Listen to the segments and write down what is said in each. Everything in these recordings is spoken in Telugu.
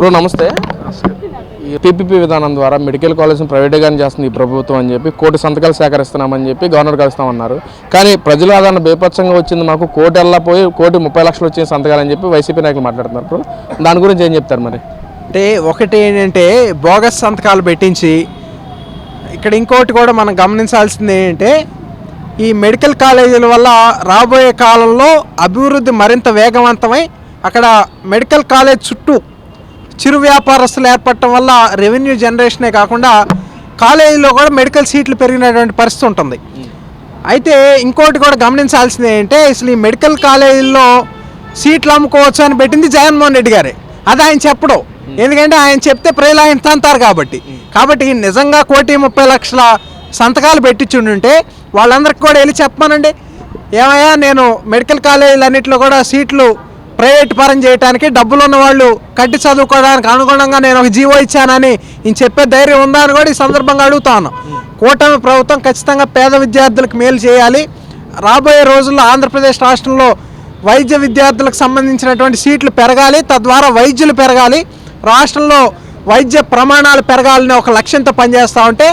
బ్రో నమస్తే. ఈ విధానం ద్వారా మెడికల్ కాలేజ్ని ప్రైవేట్గానే చేస్తుంది ఈ ప్రభుత్వం అని చెప్పి కోటి సంతకాలు సేకరిస్తున్నామని చెప్పి గవర్నర్ కలుస్తామన్నారు. కానీ ప్రజల ఆదరణ బేపచ్చంగా వచ్చింది మాకు కోటి పోయి కోటి ముప్పై లక్షలు వచ్చిన సంతకాలు అని చెప్పి వైసీపీ నాయకులు మాట్లాడుతున్నారు బ్రో. దాని గురించి ఏం చెప్తారు మరి? అంటే ఒకటి ఏంటంటే బోగస్ సంతకాలు పెట్టించి ఇక్కడ ఇంకోటి కూడా మనం గమనించాల్సింది ఏంటంటే ఈ మెడికల్ కాలేజీల వల్ల రాబోయే కాలంలో అభివృద్ధి మరింత వేగవంతమై అక్కడ మెడికల్ కాలేజ్ చుట్టూ చిరు వ్యాపారస్తులు ఏర్పడటం వల్ల రెవెన్యూ జనరేషనే కాకుండా కాలేజీలో కూడా మెడికల్ సీట్లు పెరిగినటువంటి పరిస్థితి ఉంటుంది. అయితే ఇంకోటి కూడా గమనించాల్సింది ఏంటంటే అసలు ఈ మెడికల్ కాలేజీల్లో సీట్లు అమ్ముకోవచ్చు అని పెట్టింది జగన్మోహన్ రెడ్డి గారే. అది ఆయన చెప్పడం. ఎందుకంటే ఆయన చెప్తే ప్రజలు ఆయన తంతారు కాబట్టి. కాబట్టి నిజంగా కోటి ముప్పై లక్షల సంతకాలు పెట్టించుండుంటే వాళ్ళందరికీ కూడా వెళ్ళి చెప్పమానండి. ఏమయ్యా నేను మెడికల్ కాలేజీలన్నింటిలో కూడా సీట్లు ప్రైవేట్ పరం చేయడానికి డబ్బులు ఉన్న వాళ్ళు కట్టి చదువుకోవడానికి అనుగుణంగా నేను ఒక జీవో ఇచ్చానని ఈయన చెప్పే ధైర్యం ఉందా అని కూడా ఈ సందర్భంగా అడుగుతాను కూటమి ప్రభుత్వం ఖచ్చితంగా పేద విద్యార్థులకు మేలు చేయాలి. రాబోయే రోజుల్లో ఆంధ్రప్రదేశ్ రాష్ట్రంలో వైద్య విద్యార్థులకు సంబంధించినటువంటి సీట్లు పెరగాలి. తద్వారా వైద్యులు పెరగాలి. రాష్ట్రంలో వైద్య ప్రమాణాలు పెరగాలని ఒక లక్ష్యంతో పనిచేస్తూ ఉంటే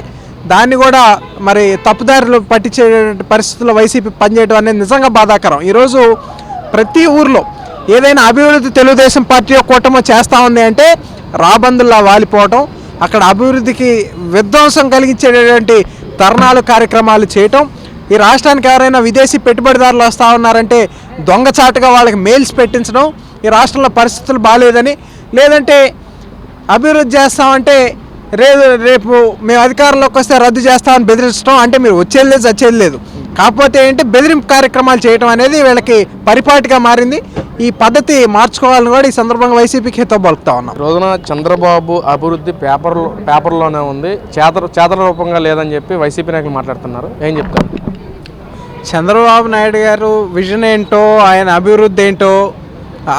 దాన్ని కూడా మరి తప్పుదారులు పట్టించే పరిస్థితుల్లో వైసీపీ పనిచేయడం అనేది నిజంగా బాధాకరం. ఈరోజు ప్రతి ఊర్లో ఏదైనా అభివృద్ధి తెలుగుదేశం పార్టీ కూటమి చేస్తూ ఉంది అంటే రాబందుల్లా వాలిపోవటం అక్కడ అభివృద్ధికి విధ్వంసం కలిగించేటటువంటి తరుణాలు కార్యక్రమాలు చేయటం. ఈ రాష్ట్రానికి ఎవరైనా విదేశీ పెట్టుబడిదారులు వస్తూ ఉన్నారంటే దొంగచాటుగా వాళ్ళకి మెయిల్స్ పెట్టించడం ఈ రాష్ట్రంలో పరిస్థితులు బాగాలేదని లేదంటే అభివృద్ధి చేస్తామంటే రేపు రేపు మేము అధికారంలోకి వస్తే రద్దు చేస్తామని బెదిరించడం అంటే మీరు వచ్చేది లేదు చచ్చేది లేదు. కాకపోతే ఏంటి? బెదిరింపు కార్యక్రమాలు చేయడం అనేది వీళ్ళకి పరిపాటిగా మారింది. ఈ పద్ధతి మార్చుకోవాలని కూడా ఈ సందర్భంగా వైసీపీకి హితో పలుకుతా ఉన్నాం. రోజున చంద్రబాబు అభివృద్ధి పేపర్లో పేపర్లోనే ఉంది. చేత చేతల రూపంగా లేదని చెప్పి వైసీపీ నాయకులు మాట్లాడుతున్నారు. ఏం చెప్తారు? చంద్రబాబు నాయుడు గారు విజన్ ఏంటో ఆయన అభివృద్ధి ఏంటో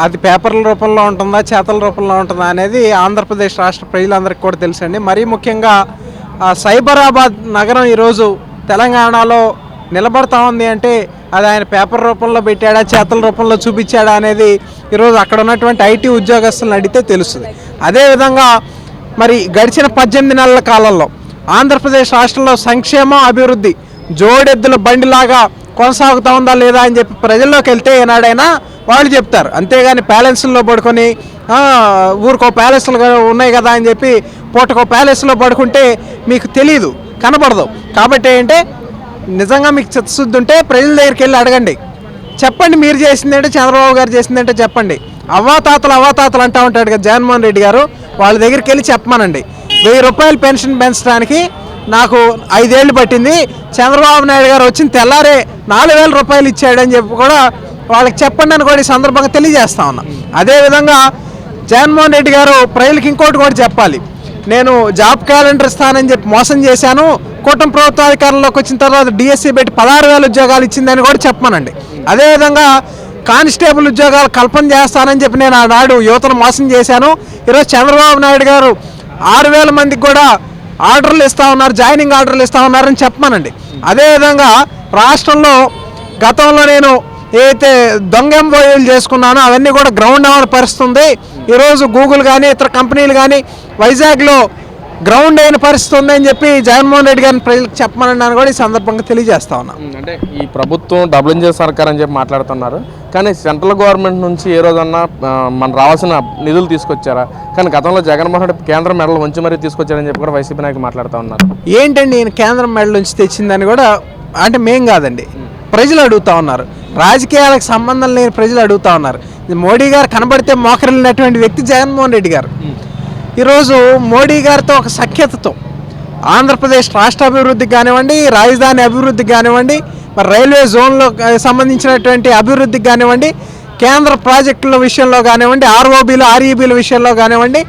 అది పేపర్ల రూపంలో ఉంటుందా చేతల రూపంలో ఉంటుందా అనేది ఆంధ్రప్రదేశ్ రాష్ట్ర ప్రజలందరికీ కూడా తెలుసండి. మరీ ముఖ్యంగా సైబరాబాద్ నగరం ఈరోజు తెలంగాణలో నిలబడతా ఉంది అంటే అది ఆయన పేపర్ రూపంలో పెట్టాడా చేతల రూపంలో చూపించాడా అనేది ఈరోజు అక్కడ ఉన్నటువంటి ఐటీ ఉద్యోగస్తులను అడిగితే తెలుస్తుంది. అదేవిధంగా మరి గడిచిన పద్దెనిమిది నెలల కాలంలో ఆంధ్రప్రదేశ్ రాష్ట్రంలో సంక్షేమం అభివృద్ధి జోడెద్దుల బండిలాగా కొనసాగుతా ఉందా లేదా అని చెప్పి ప్రజల్లోకి వెళ్తే ఏనాడైనా వాళ్ళు చెప్తారు. అంతేగాని ప్యాలెన్స్లో పడుకొని ఊరికో ప్యాలెస్లు ఉన్నాయి కదా అని చెప్పి పూటకో ప్యాలెస్లో పడుకుంటే మీకు తెలియదు కనబడదు కాబట్టి ఏంటంటే నిజంగా మీకు చిత్తశుద్ధి ఉంటే ప్రజల దగ్గరికి వెళ్ళి అడగండి. చెప్పండి మీరు చేసిందంటే చంద్రబాబు గారు చేసిందంటే చెప్పండి. అవ్వాతాతలు అవ్వాతాతలు అంటూ ఉంటాడు కదా జగన్మోహన్ రెడ్డి గారు వాళ్ళ దగ్గరికి వెళ్ళి చెప్పమనండి. వెయ్యి రూపాయలు పెన్షన్ పెంచడానికి నాకు ఐదేళ్ళు పట్టింది. చంద్రబాబు నాయుడు గారు వచ్చిన తెల్లారే నాలుగు వేల రూపాయలు ఇచ్చాడని చెప్పి కూడా వాళ్ళకి చెప్పండి అని కూడా ఈ సందర్భంగా తెలియజేస్తా ఉన్నా. అదేవిధంగా జగన్మోహన్ రెడ్డి గారు ప్రజలకు ఇంకోటి కూడా చెప్పాలి. నేను జాబ్ క్యాలెండర్ ఇస్తానని చెప్పి మోసం చేశాను. కూటమి ప్రభుత్వాధికారంలోకి వచ్చిన తర్వాత డిఎస్సి పెట్టి పదహారు వేల ఉద్యోగాలు ఇచ్చిందని కూడా చెప్పమనండి. అదేవిధంగా కానిస్టేబుల్ ఉద్యోగాలు కల్పన చేస్తానని చెప్పి నేను ఆనాడు యువతను మోసం చేశాను. ఈరోజు చంద్రబాబు నాయుడు గారు ఆరు వేల మందికి కూడా ఆర్డర్లు ఇస్తా ఉన్నారు జాయినింగ్ ఆర్డర్లు ఇస్తా ఉన్నారని చెప్పమనండి. అదేవిధంగా రాష్ట్రంలో గతంలో నేను ఏదైతే దొంగ ఎంబోయిలు చేసుకున్నానో అవన్నీ కూడా గ్రౌండ్ అవ్వని పరిస్థితుంది. ఈరోజు గూగుల్ కానీ ఇతర కంపెనీలు కానీ వైజాగ్లో గ్రౌండ్ అయిన పరిస్థితి ఉందని చెప్పి జగన్మోహన్ రెడ్డి గారిని ప్రజలకు చెప్పమని కూడా ఈ సందర్భంగా తెలియజేస్తా ఉన్నా. అంటే ఈ ప్రభుత్వం డబుల్ ఇంజిన్ సర్కార్ అని చెప్పి మాట్లాడుతున్నారు. కానీ సెంట్రల్ గవర్నమెంట్ నుంచి ఏ రోజన్నా మన రావాల్సిన నిధులు తీసుకొచ్చారా? కానీ గతంలో జగన్మోహన్ రెడ్డి కేంద్రం మెడలు వంచి మరీ తీసుకొచ్చారని చెప్పి కూడా వైసీపీ నాయకులు మాట్లాడుతూ ఉన్నారు. ఏంటండి ఈయన కేంద్రం మెడల నుంచి తెచ్చిందని కూడా అంటే మేం కాదండి. ప్రజలు అడుగుతా ఉన్నారు. రాజకీయాలకు సంబంధం లేని ప్రజలు అడుగుతా ఉన్నారు. మోడీ గారు కనబడితే మోకరిల్లినటువంటి వ్యక్తి జగన్మోహన్ రెడ్డి గారు. ఈరోజు మోడీ గారితో ఒక సఖ్యతతో ఆంధ్రప్రదేశ్ రాష్ట్ర అభివృద్ధికి కానివ్వండి రాజధాని అభివృద్ధికి కానివ్వండి మరి రైల్వే జోన్లో సంబంధించినటువంటి అభివృద్ధికి కానివ్వండి కేంద్ర ప్రాజెక్టుల విషయంలో కానివ్వండి ఆర్ఓబీలు ఆర్ఈబీల విషయంలో కానివ్వండి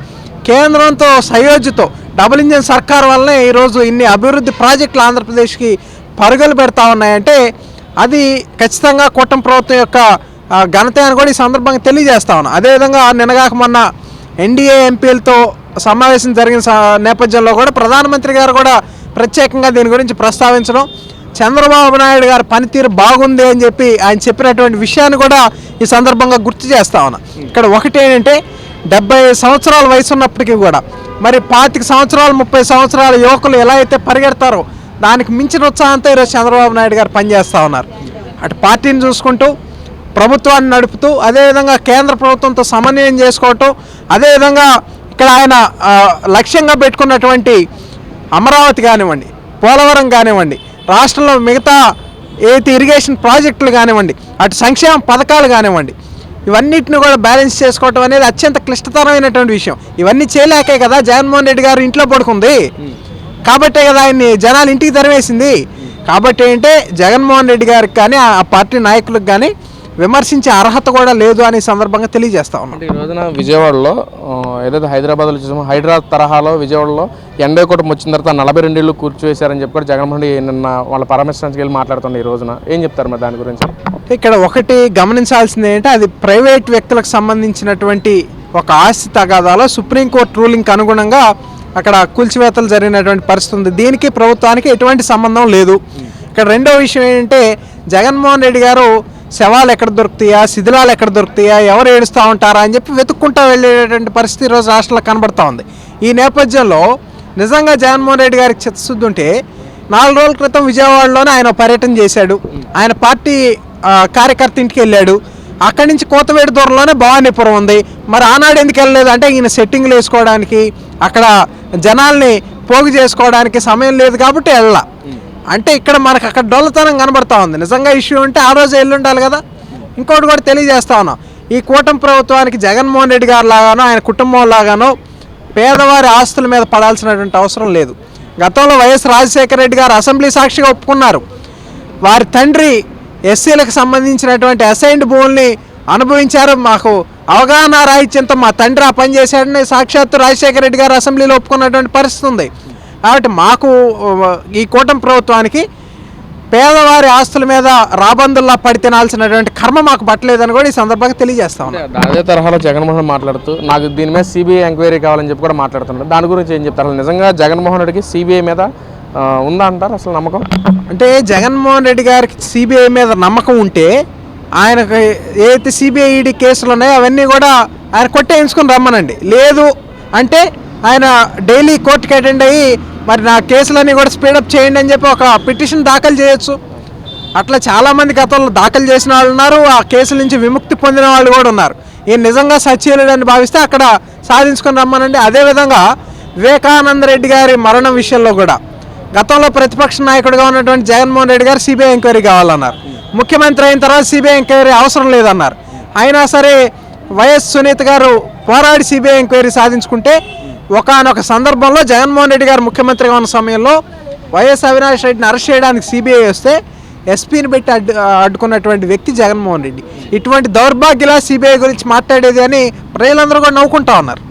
కేంద్రంతో సయోజ్యతో డబుల్ ఇంజన్ సర్కార్ వల్లనే ఈరోజు ఇన్ని అభివృద్ధి ప్రాజెక్టులు ఆంధ్రప్రదేశ్కి పరుగులు పెడతా ఉన్నాయంటే అది ఖచ్చితంగా కూటమి ప్రభుత్వం యొక్క ఘనత అని కూడా ఈ సందర్భంగా తెలియజేస్తా ఉన్నా. అదేవిధంగా నిన్నగాక మొన్న ఎన్డీఏ ఎంపీలతో సమావేశం జరిగిన నేపథ్యంలో కూడా ప్రధానమంత్రి గారు కూడా ప్రత్యేకంగా దీని గురించి ప్రస్తావించడం చంద్రబాబు నాయుడు గారి పనితీరు బాగుంది అని చెప్పి ఆయన చెప్పినటువంటి విషయాన్ని కూడా ఈ సందర్భంగా గుర్తు చేస్తా ఉన్నా. ఇక్కడ ఒకటి ఏంటంటే డెబ్బై సంవత్సరాల వయసు ఉన్నప్పటికీ కూడా మరి పాతిక సంవత్సరాలు ముప్పై సంవత్సరాల యువకులు ఎలా అయితే పరిగెడతారో దానికి మించిన ఉత్సాహంతో ఈరోజు చంద్రబాబు నాయుడు గారు పనిచేస్తూ ఉన్నారు. అటు పార్టీని చూసుకుంటూ ప్రభుత్వాన్ని నడుపుతూ అదేవిధంగా కేంద్ర ప్రభుత్వంతో సమన్వయం చేసుకోవటం అదేవిధంగా ఇక్కడ ఆయన లక్ష్యంగా పెట్టుకున్నటువంటి అమరావతి కానివ్వండి పోలవరం కానివ్వండి రాష్ట్రంలో మిగతా ఏది ఇరిగేషన్ ప్రాజెక్టులు కానివ్వండి అటు సంక్షేమ పథకాలు కానివ్వండి ఇవన్నిటిని కూడా బ్యాలెన్స్ చేసుకోవటం అనేది అత్యంత క్లిష్టతరమైనటువంటి విషయం. ఇవన్నీ చేయలేకే కదా జగన్మోహన్ రెడ్డి గారు ఇంట్లో పడుకుంది. కాబట్టే కదా ఆయన్ని జనాలు ఇంటికి తరివేసింది కాబట్టి ఏంటంటే జగన్మోహన్ రెడ్డి గారికి కానీ ఆ పార్టీ నాయకులకు కానీ విమర్శించే అర్హత కూడా లేదు అనే సందర్భంగా తెలియజేస్తా ఉన్నాం. ఈ రోజున విజయవాడలో ఏదైతే హైదరాబాద్లో చూసామో హైదరాబాద్ తరహాలో విజయవాడలో ఎండే కూటమి వచ్చిన తర్వాత నలభై రెండు ఇళ్ళు కూర్చోవేశారని చెప్పి కూడా జగన్మోహన్ రెడ్డి నిన్న వాళ్ళ పరామర్శించడానికి వెళ్ళి మాట్లాడుతున్నారు ఈ రోజున. ఏం చెప్తారు మరి దాని గురించి? ఇక్కడ ఒకటి గమనించాల్సింది ఏంటంటే అది ప్రైవేట్ వ్యక్తులకు సంబంధించినటువంటి ఒక ఆస్తి తగాదాలో సుప్రీంకోర్టు రూలింగ్కి అనుగుణంగా అక్కడ కూల్చివేతలు జరిగినటువంటి పరిస్థితి ఉంది. దీనికి ప్రభుత్వానికి ఎటువంటి సంబంధం లేదు. ఇక్కడ రెండో విషయం ఏంటంటే జగన్మోహన్ రెడ్డి గారు శవాలు ఎక్కడ దొరుకుతాయా? శిథిలాలు ఎక్కడ దొరుకుతాయా? ఎవరు ఏడుస్తూ ఉంటారా అని చెప్పి వెతుక్కుంటూ వెళ్ళేటటువంటి పరిస్థితి ఈరోజు రాష్ట్రంలో కనబడతా ఉంది. ఈ నేపథ్యంలో నిజంగా జగన్మోహన్ రెడ్డి గారికి చిత్తశుద్ధి ఉంటే నాలుగు రోజుల క్రితం విజయవాడలోనే ఆయన పర్యటన చేశాడు. ఆయన పార్టీ కార్యకర్త ఇంటికి వెళ్ళాడు. అక్కడి నుంచి కోతవేడి దూరంలోనే భవానీపురం ఉంది. మరి ఆనాడు ఎందుకు వెళ్ళలేదు? అంటే ఈయన సెట్టింగ్లు వేసుకోవడానికి అక్కడ జనాల్ని పోగు చేసుకోవడానికి సమయం లేదు కాబట్టి వెళ్ళా అంటే ఇక్కడ మనకు అక్కడ డొల్లతనం కనబడతా ఉంది. నిజంగా ఇష్యూ ఉంటే ఆ రోజు ఎల్లుండాలి కదా? ఇంకోటి కూడా తెలియజేస్తా ఉన్నాం. ఈ కూటమి ప్రభుత్వానికి జగన్మోహన్ రెడ్డి గారు లాగానో ఆయన కుటుంబం లాగానో పేదవారి ఆస్తుల మీద పడాల్సినటువంటి అవసరం లేదు. గతంలో వైఎస్ రాజశేఖర రెడ్డి గారు అసెంబ్లీ సాక్షిగా ఒప్పుకున్నారు. వారి తండ్రి ఎస్సీలకు సంబంధించినటువంటి అసైన్డ్ భూముల్ని అనుభవించారు. మాకు అవగాహన రాహిత్యంతో మా తండ్రి ఆ పని చేశాడని సాక్షాత్తు రాజశేఖర రెడ్డి గారు అసెంబ్లీలో ఒప్పుకున్నటువంటి పరిస్థితి ఉంది. కాబట్టి మాకు ఈ కూటమి ప్రభుత్వానికి పేదవారి ఆస్తుల మీద రాబందుల్లా పడి తినాల్సినటువంటి కర్మ మాకు పట్టలేదని కూడా ఈ సందర్భంగా తెలియజేస్తా అదే తరహాలో జగన్మోహన్ మాట్లాడుతూ నాకు దీని మీద సిబిఐ ఎంక్వైరీ కావాలని చెప్పి కూడా మాట్లాడుతున్నారు దాని గురించి ఏం చెప్తారు? అసలు నిజంగా జగన్మోహన్ రెడ్డికి సిబిఐ మీద ఉందా అంటారు అసలు నమ్మకం? అంటే జగన్మోహన్ రెడ్డి గారికి సిబిఐ మీద నమ్మకం ఉంటే ఆయనకు ఏదైతే సిబిఐ ఈడీ కేసులు ఉన్నాయో అవన్నీ కూడా ఆయన కొట్టేయించుకుని రమ్మనండి. లేదు అంటే ఆయన డైలీ కోర్టుకి అటెండ్ అయ్యి మరి నా కేసులన్నీ కూడా స్పీడప్ చేయండి అని చెప్పి ఒక పిటిషన్ దాఖలు చేయొచ్చు. అట్లా చాలామంది గతంలో దాఖలు చేసిన వాళ్ళు ఉన్నారు ఆ కేసుల నుంచి విముక్తి పొందిన వాళ్ళు కూడా ఉన్నారు. ఈయన నిజంగా సత్యలేడని భావిస్తే అక్కడ సాధించుకొని రమ్మనండి. అదేవిధంగా వివేకానంద రెడ్డి గారి మరణం విషయంలో కూడా. గతంలో ప్రతిపక్ష నాయకుడిగా ఉన్నటువంటి జగన్మోహన్ రెడ్డి గారు సిబిఐ ఎంక్వైరీ కావాలన్నారు. ముఖ్యమంత్రి అయిన తర్వాత సిబిఐ ఎంక్వైరీ అవసరం లేదన్నారు. అయినా సరే వైఎస్ సునీత గారు పోరాడి సిబిఐ ఎంక్వైరీ సాధించుకుంటే ఒకానొక సందర్భంలో జగన్మోహన్ రెడ్డి గారు ముఖ్యమంత్రిగా ఉన్న సమయంలో వైఎస్ అవినాష్ రెడ్డిని అరెస్ట్ చేయడానికి సిబిఐ వస్తే ఎస్పీని పెట్టి అడ్డు అడ్డుకున్నటువంటి వ్యక్తి జగన్మోహన్ రెడ్డి. ఇటువంటి దౌర్భాగ్యలా సిబిఐ గురించి మాట్లాడేది అని ప్రజలందరూ కూడా నవ్వుకుంటా ఉన్నారు.